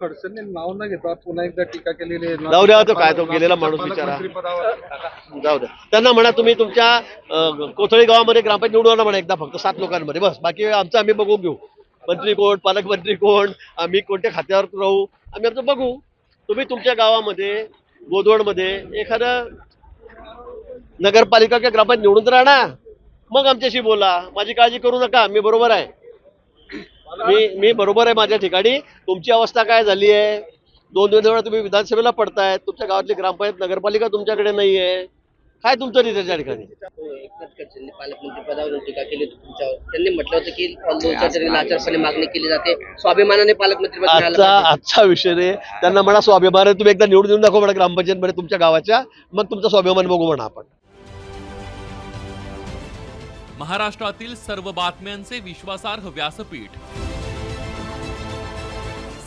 खडसेंनी नाव न घेता पुन्हा एकदा टीका केलेली आहे. जाऊ द्या तो काय तो गेलेला माणूस विचारा जाऊ द्या. त्यांना म्हणा तुम्ही तुमच्या कोथळी गावामध्ये ग्रामपंचायत निवडून आणा म्हणा एकदा फक्त सात लोकांमध्ये. बस बाकी आमचं आम्ही बघून घेऊ. मंत्री कोण पालकमंत्री कोण आम्ही कोणत्या खात्यावर राहू? आम्ही आमचं बघू. तुम्ही तुमच्या गावामध्ये गोदवडमध्ये एखादं नगरपालिका किंवा ग्रामपंचायत निवडून तर आणा. मग आमच्याशी बोला. माझी काळजी करू नका. मी बरोबर आहे. मी मी बरोबर आहे माझ्या ठिकाणी. तुमची अवस्था काय झाली आहे? दोन दोन वेळा तुम्ही विधानसभेला पडताय. तुमच्या गावातली ग्रामपंचायत नगरपालिका तुमच्याकडे नाहीये. काय तुमचं नाही त्याच्या ठिकाणी? हो, एकनाथ खडसेंनी पालकमंत्री पदावरून टीका केली होती तुमच्यावर. त्यांनी म्हटलं होतं की लाचारपणे मागणी केली जाते. स्वाभिमानाने पालकमंत्री पद मिळालं आजचा पाहिजे. आजचा विषय रे त्यांना म्हणा स्वाभिमान आहे, तुम्ही एकदा निवडून देऊन दाखवा म्हणा ग्रामपंचायतमध्ये तुमच्या गावाच्या. मग तुमचा स्वाभिमान बघू म्हणा आपण. महाराष्ट्रातील सर्व बातम्यांचे विश्वासार्ह व्यासपीठ.